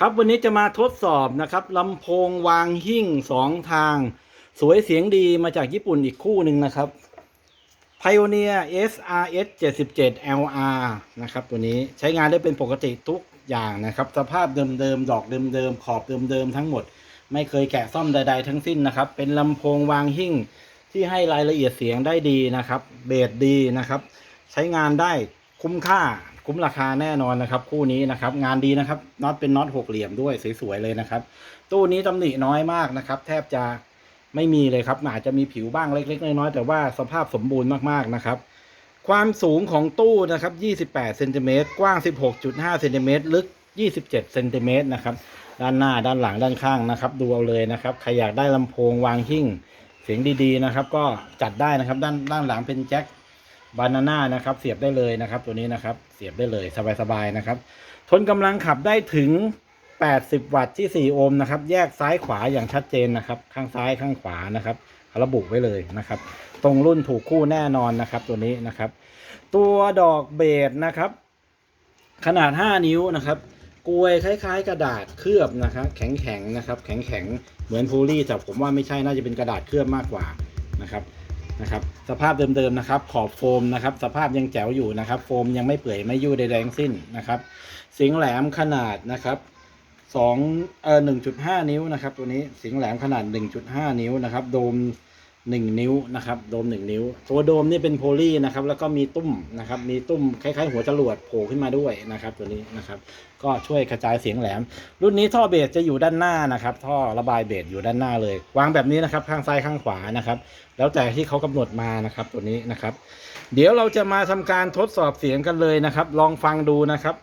ครับวันนี้จะมาทดสอบนะครับลำโพงวางหิ้งสองทาง สวยเสียงดีมาจากญี่ปุ่นอีกคู่หนึ่งนะครับ Pioneer SRS 77 LR นะครับตัวนี้ใช้งานได้เป็นปกติทุกอย่างนะครับ สภาพเดิมๆ ดอกเดิมๆ ขอบเดิมๆ ทั้งหมด ไม่เคยแกะซ่อมใดๆทั้งสิ้นนะครับ เป็นลำโพงวางหิ้งที่ให้รายละเอียดเสียงได้ดีนะครับ เบสดีนะครับ ใช้งานได้คุ้มค่า คุ้มราคาแน่นอนนะครับ คู่นี้นะครับ งานดีนะครับน็อตเป็นน็อตหกเหลี่ยมด้วยสวยๆเลยนะครับ ตู้นี้ตำหนิน้อยมากนะครับ แทบจะไม่มีเลยครับอาจจะมีผิวบ้างเล็ก ๆ น้อยๆแต่ว่าสภาพสมบูรณ์มากๆนะครับ ความสูงของตู้นะครับ 28เซนติเมตรกว้าง 16.5เซนติเมตรลึก 27เซนติเมตรนะครับ ด้านหน้าด้านหลังด้านข้างนะครับ ดูเอาเลยนะครับใครอยากได้ลำโพงวางหิ้งเสียงดีๆนะครับ ก็จัดได้นะครับ ด้านด้านหลังเป็นแจ็ค บานาน่านะครับ เสียบได้เลยนะครับ ตัวนี้นะครับ เสียบได้เลยสบายๆนะครับ ทนกำลังขับได้ถึง 80 วัตต์ที่ 4 โอห์มนะครับ แยกซ้ายขวาอย่างชัดเจนนะครับ ข้างซ้ายข้างขวานะครับระบุไว้เลยนะครับ ตรงรุ่นถูกคู่แน่นอนนะครับ ตัวนี้นะครับ ตัวดอกเบสนะครับ ขนาด 5 นิ้วนะครับกลวยคล้ายๆ กระดาษเคลือบนะครับ แข็งๆนะครับ แข็งๆ เหมือนพูลี่แต่ผมว่าไม่ใช่น่าจะเป็นกระดาษเคลือบมากกว่านะครับ นะครับสภาพเดิมๆนะครับ ขอบโฟมนะครับ สภาพยังแจ๋วอยู่นะครับ โฟมยังไม่เปื่อยไม่ยุ่ยใดๆทั้งสิ้นนะครับ สิงแหลมขนาดนะครับสองเอ่อหนึ่งจุดห้านิ้วนะครับ ตัวนี้สิงแหลมขนาดหนึ่งจุดห้านิ้วนะครับ โดม หนึ่งนิ้วนะครับโดมหนึ่งนิ้ว ตัวโดมนี่เป็นโพลีนะครับแล้วก็มีตุ้มนะครับมีตุ้มคล้ายๆ หัวจรวดโผล่ขึ้นมาด้วยนะครับตัวนี้นะครับก็ช่วยกระจายเสียงแหลม รุ่นนี้ท่อเบสจะอยู่ด้านหน้านะครับท่อระบายเบสอยู่ด้านหน้าเลย วางแบบนี้นะครับข้างซ้ายข้างขวานะครับแล้วแต่ที่เขากำหนดมานะครับตัวนี้นะครับ เดี๋ยวเราจะมาทำการทดสอบเสียงกันเลยนะครับ ลองฟังดูนะครับ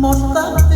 หมดสัก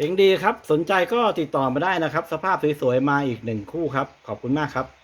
สียงดีครับ สนใจก็ติดต่อมาได้นะครับ สภาพสวยๆมาอีกหนึ่งคู่ครับ ขอบคุณมากครับ